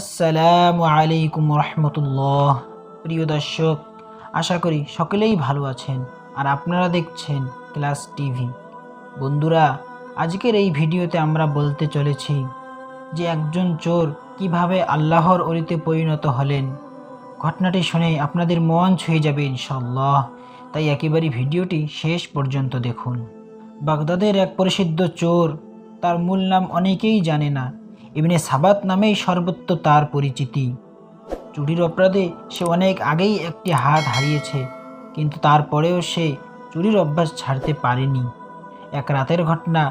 আসসালামু আলাইকুম রহমতুল্লাহ। প্রিয় দর্শক, আশা করি সকলেই ভালো আছেন আর আপনারা দেখছেন ক্লাস টিভি। বন্ধুরা, আজকের এই ভিডিওতে আমরা বলতে চলেছি যে একজন চোর কীভাবে আল্লাহর অলিতে পরিণত হলেন। ঘটনাটি শুনে আপনাদের মন ছুঁয়ে যাবে ইনশাল্লাহ তাই একেবারে ভিডিওটি শেষ পর্যন্ত দেখুন। বাগদাদের এক প্রসিদ্ধ চোর, তার মূল নাম অনেকেই জানে না ইবনে সাবাত নামেই সর্বত্র তার পরিচিতি। চুরির অপরাধে সে অনেক আগেই একটি হাত হারিয়েছে, কিন্তু তারপরেও সে চুরির অভ্যাস ছাড়তে পারেনি। এক রাতের ঘটনা,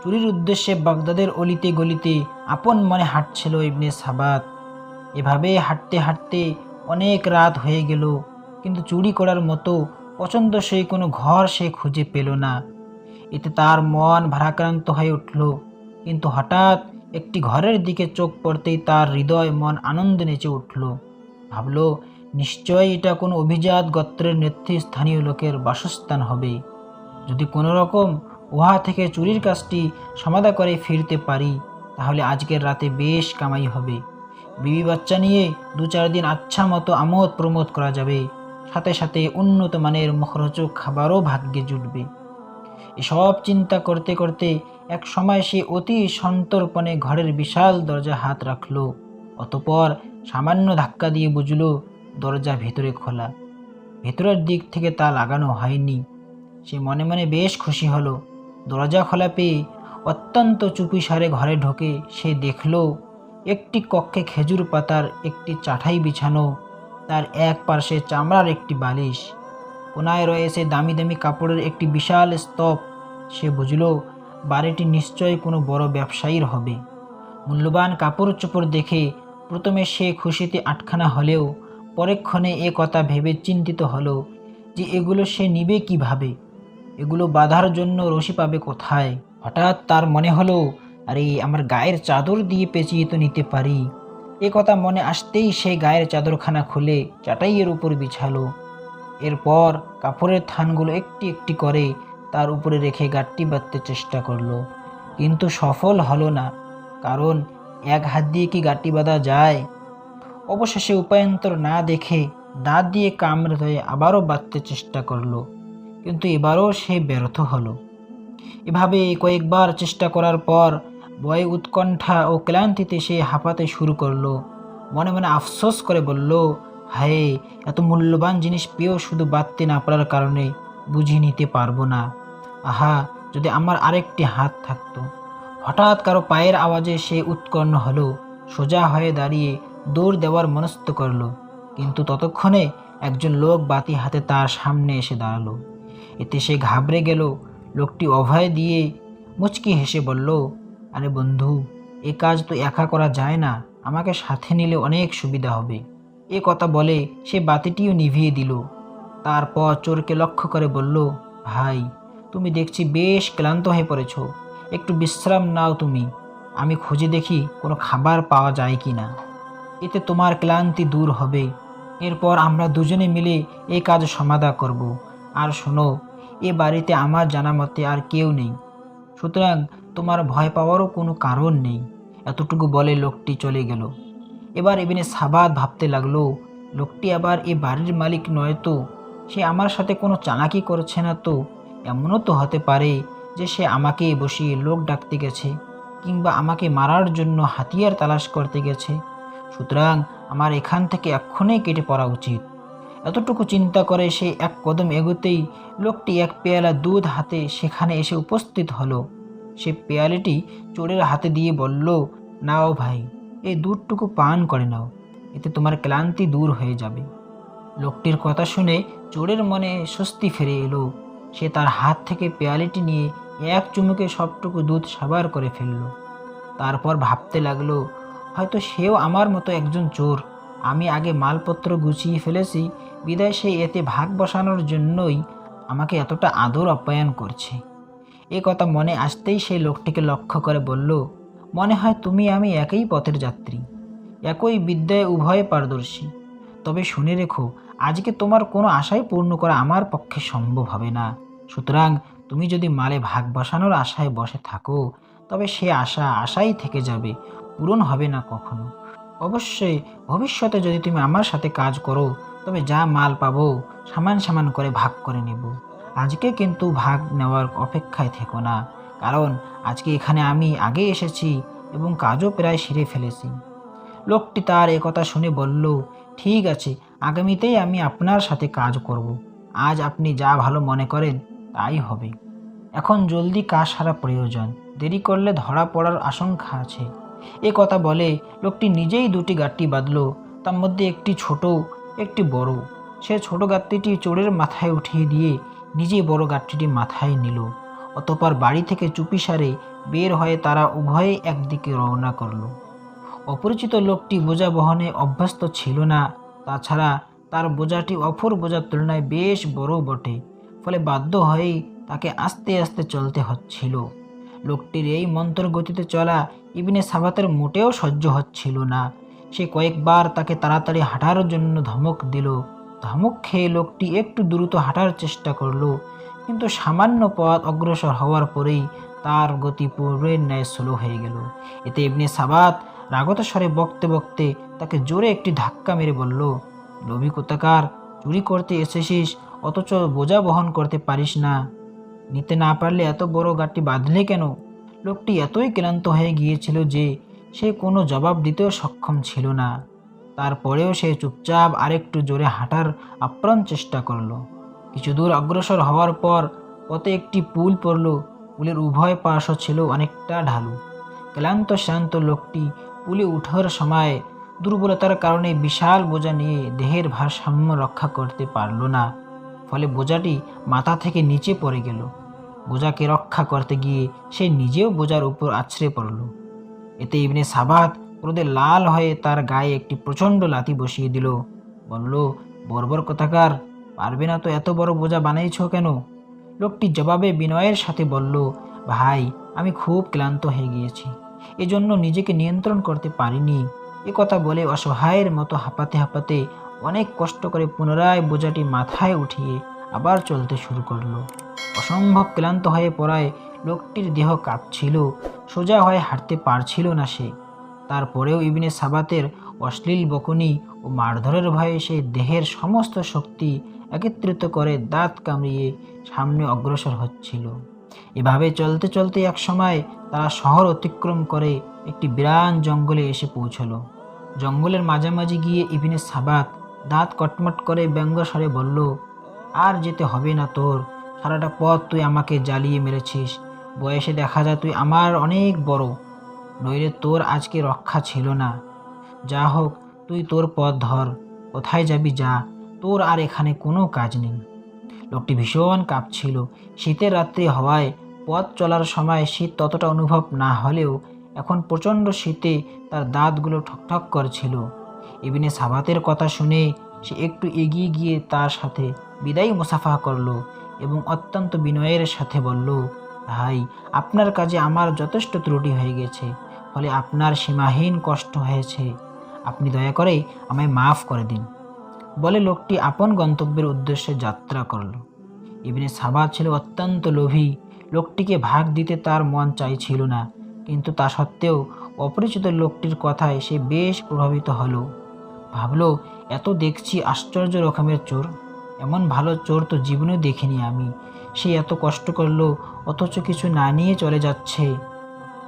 চুরির উদ্দেশ্যে বাগদাদের অলিতে গলিতে আপন মনে হাঁটছিল ইবনে সাবাত। এভাবে হাঁটতে হাঁটতে অনেক রাত হয়ে গেল, কিন্তু চুরি করার মতো পছন্দসই কোনো ঘর সে খুঁজে পেল না। এতে তার মন ভারাক্রান্ত হয়ে উঠল, কিন্তু হঠাৎ একটি ঘরের দিকে চোখ পড়তেই তার হৃদয়, মন আনন্দে নেচে উঠল। ভাবল, নিশ্চয়ই এটা কোনো অভিজাত গোত্রের নেতৃস্থানীয় লোকের বাসস্থান হবে। যদি কোনো রকম উহা থেকে চুরির কাজটি সমাধা করে ফিরতে পারি, তাহলে আজকের রাতে বেশ কামাই হবে। বিবি বাচ্চা নিয়ে দু চার দিন আচ্ছা মতো আমোদ প্রমোদ করা যাবে। সাথে সাথে উন্নত মানের মুখরোচক খাবারও ভাগ্যে জুটবে। এসব চিন্তা করতে করতে এক সময় সে অতি সন্তর্পণে ঘরের বিশাল দরজা হাত রাখল, অতপর সামান্য ধাক্কা দিয়ে বুঝল দরজা ভেতরে খোলা। ভেতরের দিক থেকে তা লাগানো হয়নি। সে মনে মনে বেশ খুশি হলো। দরজা খোলা পেয়ে অত্যন্ত চুপিসারে ঘরে ঢোকে সে দেখল, একটি কক্ষে খেজুর পাতার একটি চাঠাই বিছানো, তার এক পাশে চামড়ার একটি বালিশ। কোনায় রয়েছে দামি দামি কাপড়ের একটি বিশাল স্তব। সে বুঝল বাড়িটি নিশ্চয়ই কোনো বড় ব্যবসায়ীর হবে। মূল্যবান কাপড় চোপড় দেখে প্রথমে সে খুশিতে আটখানা হলেও পরেক্ষণে এ কথা ভেবে চিন্তিত হলো যে এগুলো সে নিবে কীভাবে? এগুলো বাঁধার জন্য রশি পাবে কোথায়? হঠাৎ তার মনে হলো, আরে, আমার গায়ের চাদর দিয়ে পেঁচিয়ে তো নিতে পারি। এ কথা মনে আসতেই সে গায়ের চাদরখানা খুলে চাটাইয়ের উপর বিছালো। এরপর কাপড়ের থানগুলো একটি একটি করে তার উপরে রেখে গাঁটটি বাঁধতে চেষ্টা করল। কিন্তু সফল হলো না, কারণ এক হাত দিয়ে কি গাঁটটি বাঁধা যায়? অবশেষে উপায়ন্তর না দেখে দাঁত দিয়ে কামড়ে ধরে আবারও বাঁধতে চেষ্টা করল, কিন্তু এবারও সে ব্যর্থ হলো। এভাবে কয়েকবার চেষ্টা করার পর বয় উৎকণ্ঠা ও ক্লান্তিতে সে হাঁপাতে শুরু করল। মনে মনে আফসোস করে বলল, হায়, এত মূল্যবান জিনিস পেয়েও শুধু বাঁধতে না পারার কারণে বুঝে নিতে পারব না। আহা, যদি আমার আরেকটি হাত থাকতো। হঠাৎ কারও পায়ের আওয়াজে সে উৎকণ্ঠ হলো, সোজা হয়ে দাঁড়িয়ে দৌড় দেওয়ার মনস্থ করল। কিন্তু ততক্ষণে একজন লোক বাতি হাতে তার সামনে এসে দাঁড়াল। এতে সে ঘাবড়ে গেল। লোকটি অভয় দিয়ে মুচকি হেসে বলল, আরে বন্ধু, এ কাজ তো একা করা যায় না। আমাকে সাথে নিলে অনেক সুবিধা হবে। এ কথা বলে সে বাতিটিও নিভিয়ে দিল। তারপর চোরকে লক্ষ্য করে বলল, ভাই তুমি দেখছি বেশ ক্লান্ত হয়ে পড়েছ। একটু বিশ্রাম নাও তুমি। আমি খুঁজে দেখি কোনো খাবার পাওয়া যায় কি না এতে তোমার ক্লান্তি দূর হবে। এরপর আমরা দুজনে মিলে এই কাজ সমাধা করব। আর শোনো, এ বাড়িতে আমার জানা মতে আর কেউ নেই। সুতরাং তোমার ভয় পাওয়ারও কোনো কারণ নেই। এতটুকু বলে লোকটি চলে গেল। এবার এবিনে সাবাদ ভাবতে লাগল, লোকটি আবার এ বাড়ির মালিক নয় তো? সে আমার সাথে কোনো চালাকি করছে না তো? এমনও তো হতে পারে যে সে আমাকে বসিয়ে লোক ডাকতে গেছে কিংবা আমাকে মারার জন্য হাতিয়ার তালাশ করতে গেছে। সুতরাং আমার এখান থেকে এক্ষুনি কেটে পড়া উচিত। এতটুকু চিন্তা করে সে এক কদম এগোতেই লোকটি এক পেয়ালা দুধ হাতে সেখানে এসে উপস্থিত হলো। সে পেয়ালিটি চোরের হাতে দিয়ে বলল, নাও ভাই, এই দুধটুকু পান করে নাও, এতে তোমার ক্লান্তি দূর হয়ে যাবে। লোকটির কথা শুনে চোরের মনে স্বস্তি ফিরে এলো। সে তার হাত থেকে পেয়ালিটি নিয়ে এক চুমুকে সবটুকু দুধ সাবার করে ফেলল। তারপর ভাবতে লাগল, হয়তো সেও আমার মতো একজন চোর। আমি আগে মালপত্র গুছিয়ে ফেলেছি, বিদায় সে এতে ভাগ বসানোর জন্যই আমাকে এতটা আদর আপ্যায়ন করছে। এ কথা মনে আসতেই সেই লোকটিকে লক্ষ্য করে বলল, মনে হয় তুমি আমি একই পথের যাত্রী। একই বিদ্যায় উভয়ে পারদর্শী। তবে শুনে রেখো, আজকে তোমার কোনো আশাই পূর্ণ করা আমার পক্ষে সম্ভব হবে না। সুতরাং তুমি যদি মালে ভাগ বসানোর আশায় বসে থাকো, তবে সে আশা আশাই থেকে যাবে, পূরণ হবে না কখনো। অবশ্যই ভবিষ্যতে যদি তুমি আমার সাথে কাজ করো, তবে যা মাল পাবো সামান সামান করে ভাগ করে নেব। আজকে কিন্তু ভাগ নেওয়ার অপেক্ষায় থেকো না, কারণ আজকে এখানে আমি আগে এসেছি এবং কাজও প্রায় সেরে ফেলেছি। লোকটি তার একথা শুনে বলল ঠিক আছে, আগামীতেই আমি আপনার সাথে কাজ করব। আজ আপনি যা ভালো মনে করেন তাই হবে। এখন জলদি কাজ সারা প্রয়োজন, দেরি করলে ধরা পড়ার আশঙ্কা আছে। এ কথা বলে লোকটি নিজেই দুটি গাঁটটি বাঁধল, তার মধ্যে একটি ছোট, একটি বড়। সে ছোট গাঁটটিটি চোরের মাথায় উঠিয়ে দিয়ে নিজে বড় গাঁটটিটি মাথায় নিল। অতপর বাড়ি থেকে চুপিসারে বের হয়ে তারা উভয়ে একদিকে রওনা করল। অপরিচিত লোকটি বোঝা বহনে অভ্যস্ত ছিল না। তাছাড়া তার বোঝাটি অপর বোঝার তুলনায় বেশ বড় বটে, ফলে বাধ্য হয়েই তাকে আস্তে আস্তে চলতে হচ্ছিল। লোকটির এই মন্ত্র গতিতে চলা ইবনে সাবাতের মোটেও সহ্য হচ্ছিল না। সে কয়েকবার তাকে তাড়াতাড়ি হাঁটার জন্য ধমক দিল। ধমক খেয়ে লোকটি একটু দ্রুত হাঁটার চেষ্টা করল, কিন্তু সামান্য পথ অগ্রসর হওয়ার পরেই তার গতি পূর্বের ন্যায় স্লো হয়ে গেল। এতে ইবনে সাবাত রাগত স্বরে বকতে বকতে তাকে জোরে একটি ধাক্কা মেরে বলল, লোভী কোথাকার? চুরি করতে এসেছিস, অথচ বোঝা বহন করতে পারিস না। নিতে না পারলে এত বড় গাড়টি বাঁধলে কেন? লোকটি এতই ক্লান্ত হয়ে গিয়েছিল যে সে কোনো জবাব দিতেও সক্ষম ছিল না। তারপরেও সে চুপচাপ আরেকটু জোরে হাঁটার আপ্রাণ চেষ্টা করল। কিছু দূর অগ্রসর হওয়ার পর পথে একটি পুল পড়ল। পুলের উভয় পার্শ্ব ছিল অনেকটা ঢালু। ক্লান্ত শান্ত লোকটি পুলে উঠার সময় দুর্বলতার কারণে বিশাল বোঝা নিয়ে দেহের ভারসাম্য রক্ষা করতে পারল না। ফলে বোঝাটি মাথা থেকে নিচে পড়ে গেল। বোঝাকে রক্ষা করতে গিয়ে সে নিজেও বোঝার উপর আছড়ে পড়ল। এতে ইবনে সাবাত ক্রোধে লাল হয়ে তার গায়ে একটি প্রচণ্ড লাথি বসিয়ে দিল। বলল, বর্বর কথাকার, পারবে না তো এত বড় বোঝা বানাইছ কেন? লোকটি জবাবে বিনয়ের সাথে বলল, ভাই, আমি খুব ক্লান্ত হয়ে গিয়েছি। এজন্য নিজেকে নিয়ন্ত্রণ করতে পারিনি। এ কথা বলে অসহায়ের মতো হাঁপাতে হাঁপাতে অনেক কষ্ট করে পুনরায় বোঝাটি মাথায় উঠিয়ে আবার চলতে শুরু করল। অসম্ভব ক্লান্ত হয়ে পড়ায় লোকটির দেহ কাঁপছিল, সোজা হয়ে হাঁটতে পারছিল না সে। তারপরেও ইবনে সাবাতের অশ্লীল বকুনি ও মারধরের ভয়ে সে দেহের সমস্ত শক্তি একত্রিত করে দাঁত কামড়িয়ে সামনে অগ্রসর হচ্ছিল। এভাবে চলতে চলতে এক সময় তারা শহর অতিক্রম করে একটি বিরান জঙ্গলে এসে পৌঁছলো। জঙ্গলের মাঝামাঝি গিয়ে ইবিনে সাবাত দাঁত কটমট করে ব্যঙ্গস্বরে বলল, আর যেতে হবে না তোর। সারাটা পথ তুই আমাকে জ্বালিয়ে মেরেছিস। বয়সে দেখা যায় তুই আমার অনেক বড়। নইলে তোর আজকে রক্ষা ছিল না। যা হোক, তুই তোর পথ ধর। কোথায় যাবি যা। তোর আর এখানে কোনো কাজ নেই। লোকটি ভীষণ কাঁপছিল। শীতের রাত্রি হওয়ায় পথ চলার সময় শীত ততটা অনুভব না হলেও এখন প্রচণ্ড শীতে তার দাঁতগুলো ঠকঠক করছিল। ইবিনে সাবাতের কথা শুনে সে একটু এগিয়ে গিয়ে তার সাথে বিদায়ী মুসাফা করল এবং অত্যন্ত বিনয়ের সাথে বলল, ভাই, আপনার কাজে আমার যথেষ্ট ত্রুটি হয়ে গেছে, ফলে আপনার সীমাহীন কষ্ট হয়েছে। আপনি দয়া করে আমায় মাফ করে দিন। বলে লোকটি আপন গন্তব্যের উদ্দেশ্যে যাত্রা করল। ইবনে সাবাদ ছিল অত্যন্ত লোভী। লোকটিকে ভাগ দিতে তার মন চাইছিল না। কিন্তু তা সত্ত্বেও অপরিচিত লোকটির কথায় সে বেশ প্রভাবিত হলো। ভাবলো, এত দেখছি আশ্চর্য রকমের চোর। এমন ভালো চোর তো জীবনেও দেখিনি আমি। সে এত কষ্ট করল, অথচ কিছু না নিয়ে চলে যাচ্ছে।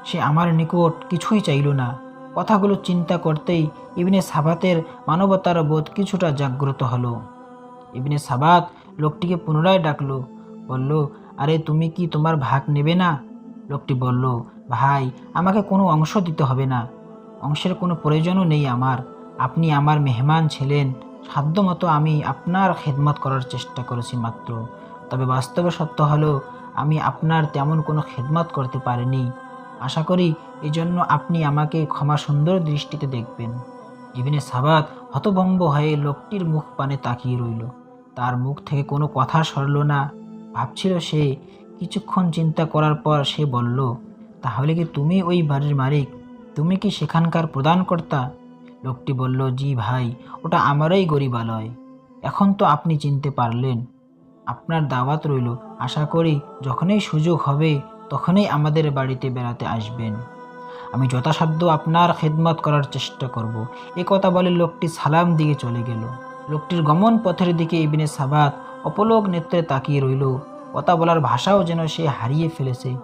সে আমার নিকট কিছুই চাইল না। কথাগুলো চিন্তা করতেই ইবনে সাবাতের মানবতার বোধ কিছুটা জাগ্রত হলো। ইবনে সাবাত লোকটিকে পুনরায় ডাকলো, বলল, আরে, তুমি কি তোমার ভাগ নেবে না? লোকটি বলল, ভাই, আমাকে কোনো অংশ দিতে হবে না। অংশের কোনো প্রয়োজনও নেই আমার। আপনি আমার মেহমান ছিলেন। সাধ্যমতো আমি আপনার খেদমত করার চেষ্টা করেছি মাত্র। তবে বাস্তবে সত্য হলো, আমি আপনার তেমন কোনো খেদমত করতে পারিনি। আশা করি এই জন্য আপনি আমাকে ক্ষমা সুন্দর দৃষ্টিতে দেখবেন। ইভিনে সাবাত হতভম্ব হয়ে লোকটির মুখ পানে তাকিয়ে রইল। তার মুখ থেকে কোনো কথা সরল না। ভাবছিল সে কিছুক্ষণ চিন্তা করার পর সে বলল, তাহলে কি তুমি ওই বাড়ির মালিক? তুমি কি সেখানকার প্রদানকর্তা লোকটি বলল, জি ভাই, ওটা আমারই গরিবালয়। এখন তো আপনি চিনতে পারলেন। আপনার দাওয়াত রইল। আশা করি যখনই সুযোগ হবে, তখনই আমাদের বাড়িতে বেড়াতে আসবেন। আমি যথাসাধ্য আপনার খেদমত করার চেষ্টা করব। এ কথা বলে লোকটি সালাম দিয়ে চলে গেল। লোকটির গমন পথের দিকে ইবিনে সাবাত অপলোক নেত্রে তাকিয়ে রইল। কথা বলার ভাষাও যেন সে হারিয়ে ফেলেছে।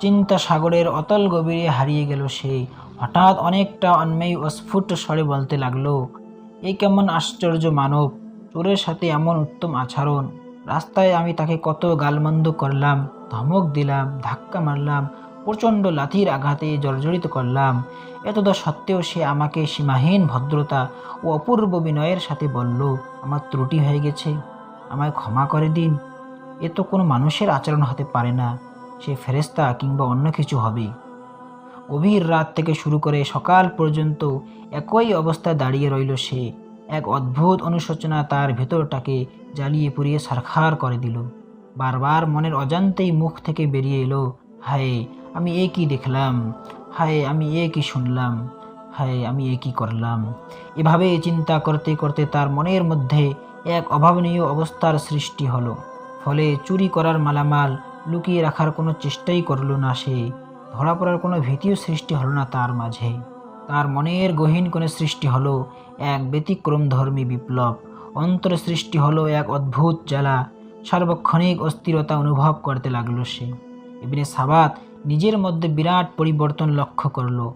চিন্তা সাগরের অতল গভীরে হারিয়ে গেল সে। হঠাৎ অনেকটা অন্যায় অস্ফুট স্বরে বলতে লাগল এই কেমন আশ্চর্য মানব, চোরের সাথে এমন উত্তম আচরণ। রাস্তায় আমি তাকে কত গালমন্দ করলাম, ধমক দিলাম, ধাক্কা মারলাম প্রচণ্ড লাথির আঘাতে জর্জরিত করলাম। এতদ সত্ত্বেও সে আমাকে সীমাহীন ভদ্রতা ও অপূর্ব বিনয়ের সাথে বলল, আমার ত্রুটি হয়ে গেছে, আমায় ক্ষমা করে দিন। এ তো কোনো মানুষের আচরণ হতে পারে না, সে ফেরেস্তা কিংবা অন্য কিছু হবে। গভীর রাত থেকে শুরু করে সকাল পর্যন্ত একই অবস্থায় দাঁড়িয়ে রইল সে। এক অদ্ভুত অনুশোচনা তার ভেতরটাকে জ্বালিয়ে পুড়িয়ে সারখার করে দিল। বারবার মনের অজান্তেই মুখ থেকে বেরিয়ে এলো, হায় আমি এ কি দেখলাম? হায়, আমি এ কি শুনলাম? হায়, আমি এ কি করলাম? এভাবে চিন্তা করতে করতে তার মনের মধ্যে এক অভাবনীয় অবস্থার সৃষ্টি হলো। ফলে চুরি করার মালামাল লুকিয়ে রাখার কোনো চেষ্টাই করল না সে। ধরা পড়ার কোনো ভীতিও সৃষ্টি হলো না তার মাঝে। তার মনের গহীন কোণে সৃষ্টি হলো এক ব্যতিক্রম ধর্মী বিপ্লব। অন্তরে সৃষ্টি হলো এক অদ্ভুত জ্বালা। সার্বক্ষণিক অস্থিরতা অনুভব করতে লাগল সে। ইবনে সাবাত নিজের মধ্যে বিরাট পরিবর্তন লক্ষ্য করল।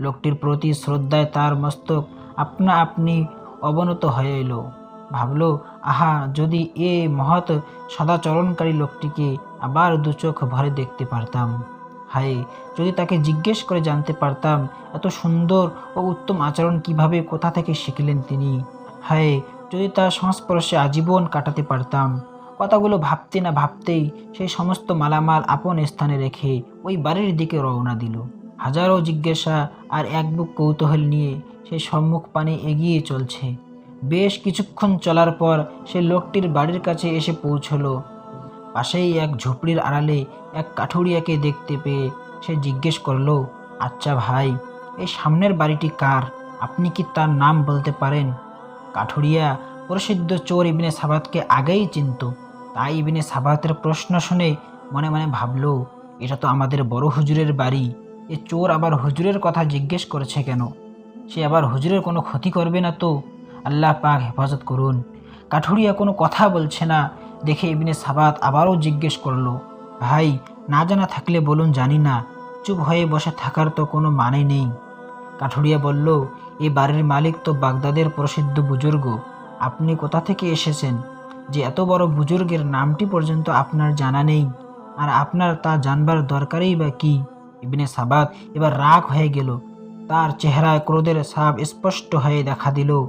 লোকটির প্রতি শ্রদ্ধায় তার মস্তক আপনা আপনি অবনত হয়ে এলো। ভাবলো, আহা, যদি এ মহৎ সদাচরণকারী লোকটিকে আবার দু চোখ ভরে দেখতে পারতাম। হায়, যদি তাকে জিজ্ঞেস করে জানতে পারতাম এত সুন্দর ও উত্তম আচরণ কীভাবে, কোথা থেকে শিখলেন তিনি। হায়, যদি তার সংস্পর্শে আজীবন কাটাতে পারতাম। কথাগুলো ভাবতে না ভাবতেই সেই সমস্ত মালামাল আপন স্থানে রেখে ওই বাড়ির দিকে রওনা দিল। হাজারো জিজ্ঞাসা আর এক বুক কৌতূহল নিয়ে সে সম্মুখ পানে এগিয়ে চলছে। বেশ কিছুক্ষণ চলার পর সে লোকটির বাড়ির কাছে এসে পৌঁছলো। পাশেই এক ঝুপড়ির আড়ালে এক কাঠুরিয়াকে দেখতে পেয়ে সে জিজ্ঞেস করল আচ্ছা ভাই, এই সামনের বাড়িটি কার? আপনি কি তার নাম বলতে পারেন? কাঠুরিয়া প্রসিদ্ধ চোর ইবিনে সাবাতকে আগেই চিনত। তাই ইবিনে সাবাতের প্রশ্ন শুনে মনে মনে ভাবলো, এটা তো আমাদের বড় হুজুরের বাড়ি। এ চোর আবার হুজুরের কথা জিজ্ঞেস করেছে কেন? সে আবার হুজুরের কোনো ক্ষতি করবে না তো? আল্লাহ পাক হেফাজত করুন। কাঠুরিয়া কোনো কথা বলছে না, দেখে ইবিনে সাবাত আবারও জিজ্ঞেস করল, ভাই, না জানা থাকলে বলুন, জানি না। চুপ হয়ে বসে থাকার তো কোনো মানে নেই। কাঠুরিয়া বলল, এ বাড়ির মালিক তো বাগদাদের প্রসিদ্ধ বুজুর্গ। আপনি কোথা থেকে এসেছেন? যে এত বড় বুজুর্গের নামটি পর্যন্ত আপনার জানা নেই। আর আপনার তা জানবার দরকারই বা কি? ইবনে সাবাত এবার রাগ হয়ে গেল। তার চেহারায় ক্রোধের সাপ স্পষ্ট হয়ে দেখা দিল।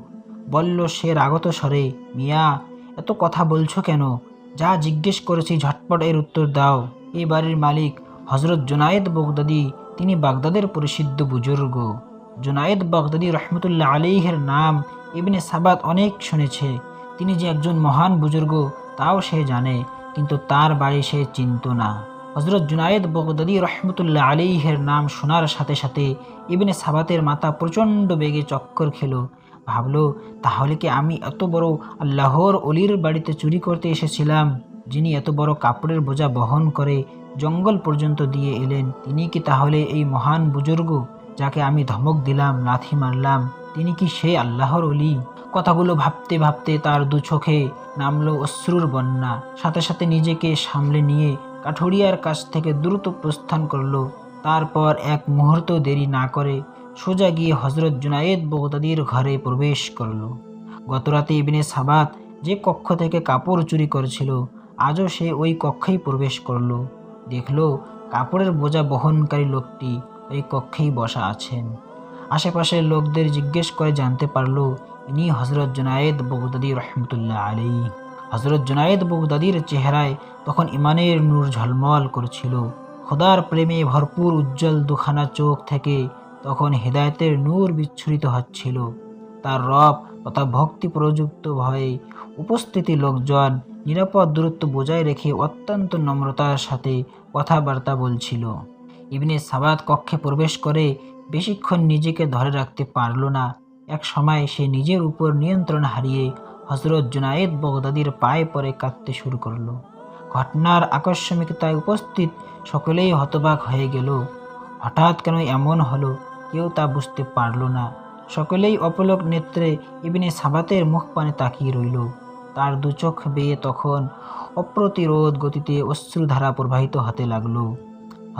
বলল, সে রাগত স্বরে, মিয়া, এত কথা বলছো কেন? যা জিজ্ঞেস করেছি ঝটপট এর উত্তর দাও। এই বাড়ির মালিক হজরত জুনায়েদ বগদাদি, তিনি বাগদাদের প্রসিদ্ধ বুজুর্গ। জুনায়েদ বাগদাদি রহমতুল্লাহ আলিহের নাম ইবনে সাবাত অনেক শুনেছে। তিনি যে একজন মহান বুজুর্গ, তাও সে জানে, কিন্তু তার বাড়ি সে চিনত না। হজরত জুনায়েদ বগদাদি রহমতুল্লাহ আলিহের নাম শোনার সাথে সাথে ইবনে সাবাতের মাথা প্রচণ্ড বেগে চক্কর খেলো। ভাবলো, তাহলে কি আমি এত বড় আল্লাহর অলির বাড়িতে চুরি করতে এসেছিলাম, যিনি এত বড় কাপড়ের বোঝা বহন করে জঙ্গল পর্যন্ত দিয়ে এলেন, তিনি কি তাহলে এই মহান বুজুর্গ, যাকে আমি ধমক দিলাম, লাথি মারলাম? তিনি কি সে আল্লাহর অলি? কথাগুলো ভাবতে ভাবতে তার দু চোখে নামলো অশ্রুর বন্যা। সাথে সাথে নিজেকে সামলে নিয়ে কাঠুরিয়ার কাছ থেকে দ্রুত প্রস্থান করল। তারপর এক মুহূর্ত দেরি না করে সোজা গিয়ে হজরত জুনায়েদ বগদাদির ঘরে প্রবেশ করল। গতরাতে ইবিনে সাবাত যে কক্ষ থেকে কাপড় চুরি করেছিল, আজও সে ওই কক্ষেই প্রবেশ করল। দেখল কাপড়ের বোঝা বহনকারী লোকটি ওই কক্ষেই বসা আছেন। আশেপাশের লোকদের জিজ্ঞেস করে জানতে পারল, ইনি হজরত জুনায়েদ বগদাদি রহমতুল্লাহ আলী হজরত জুনায়েদ বগদাদির চেহারায় তখন ইমানের নূর ঝলমল করছিল। খোদার প্রেমে ভরপুর উজ্জ্বল দুখানা চোখ থেকে তখন হেদায়তের নূর বিচ্ছুরিত হচ্ছিল। তার রব তথা ভক্তি প্রযুক্ত ভয়ে উপস্থিতি লোকজন নিরাপদ দূরত্ব বজায় রেখে অত্যন্ত নম্রতার সাথে কথাবার্তা বলছিল। ইবনে সাবাদ কক্ষে প্রবেশ করে বেশিক্ষণ নিজেকে ধরে রাখতে পারল না। এক সময় সে নিজের উপর নিয়ন্ত্রণ হারিয়ে হজরত জুনায়েদ বগদাদির পায়ে পরে কাঁদতে শুরু করল। ঘটনার আকস্মিকতায় উপস্থিত সকলেই হতবাক হয়ে গেল। হঠাৎ কেন এমন হলো কেউ তা বুঝতে পারল না। সকলেই অপলক নেত্রে ইবনে সাবাতের মুখ পানে তাকিয়ে রইল। তার দু চোখ বেয়ে তখন অপ্রতিরোধ গতিতে অশ্রুধারা প্রবাহিত হতে লাগল।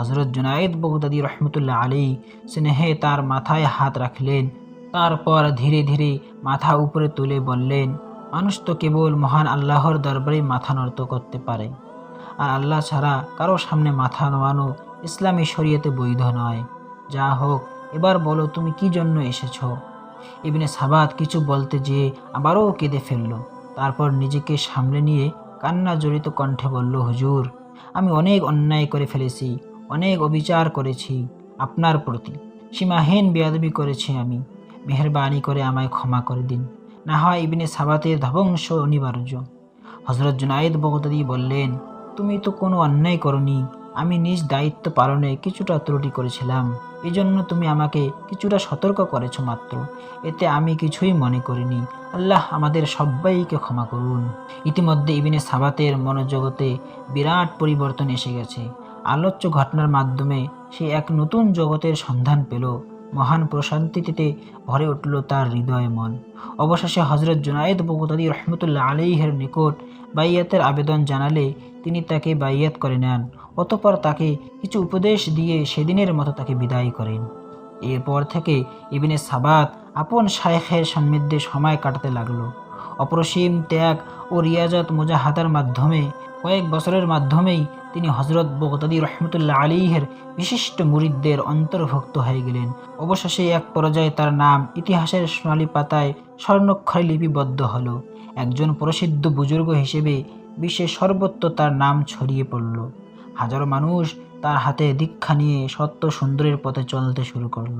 হজরত জুনায়েদ বগদাদি রহমতুল্লাহ আলী স্নেহে তার মাথায় হাত রাখলেন। তারপর ধীরে ধীরে মাথা উপরে তুলে বললেন, মানুষ তো কেবল মহান আল্লাহর দরবারে মাথা নত করতে পারে। আর আল্লাহ ছাড়া কারও সামনে মাথা নোয়ানো ইসলামী শরীয়তে বৈধ নয়। যা হোক, এবার বলো তুমি কি জন্য এসেছ? ইবনে সাবাত কিছু বলতে যেয়ে আবারও কেঁদে ফেলল। তারপর নিজেকে সামলে নিয়ে কান্না জড়িত কণ্ঠে বলল, হুজুর, আমি অনেক অন্যায় করে ফেলেছি। অনেক অবিচার করেছি আপনার প্রতি। সীমাহীন বেয়াদবি করেছি আমি। মেহরবানি করে আমায় ক্ষমা করে দিন। না হয় ইবনে সাবাতের ধ্বংস অনিবার্য। হজরত জুনায়েদ বগদাদি বললেন, তুমি তো কোনো অন্যায় করনি। আমি নিজ দায়িত্ব পালনে কিছুটা ত্রুটি করেছিলাম। এজন্য তুমি আমাকে কিছুটা সতর্ক করেছ মাত্র। এতে আমি কিছুই মনে করিনি। আল্লাহ আমাদের সবাইকে ক্ষমা করুন। ইতিমধ্যে ইবিনে সাবাতের মনোজগতে বিরাট পরিবর্তন এসে গেছে। আলোচ্য ঘটনার মাধ্যমে সে এক নতুন জগতের সন্ধান পেল। মহান প্রশান্তিতে ভরে উঠল তার হৃদয় মন। অবশেষে হজরত জুনায়েদ বগুদাদি রহমতুল্লাহ আলিহের নিকট বাইয়াতের আবেদন জানালে তিনি তাকে বাইয়াত করে নেন। অতপর তাকে কিছু উপদেশ দিয়ে সেদিনের মতো তাকে বিদায় করেন। এরপর থেকে ইবিনে সাবাত আপন শায়েখের সান্নিধ্যে সময় কাটাতে লাগল। অপরসীম ত্যাগ ও রিয়াজত মুজাহাদার মাধ্যমে কয়েক বছরের মাধ্যমেই তিনি হজরত বগদাদি রহমতুল্লাহ আলীহের বিশিষ্ট মুরিদদের অন্তর্ভুক্ত হয়ে গেলেন। অবশেষে এক পর্যায়ে তার নাম ইতিহাসের সোনালী পাতায় স্বর্ণক্ষরে লিপিবদ্ধ হল। একজন প্রসিদ্ধ বুজুর্গ হিসেবে বিশ্বের সর্বত্র তার নাম ছড়িয়ে পড়ল। হাজারো মানুষ তার হাতে দীক্ষা নিয়ে সত্য সুন্দরের পথে চলতে শুরু করল।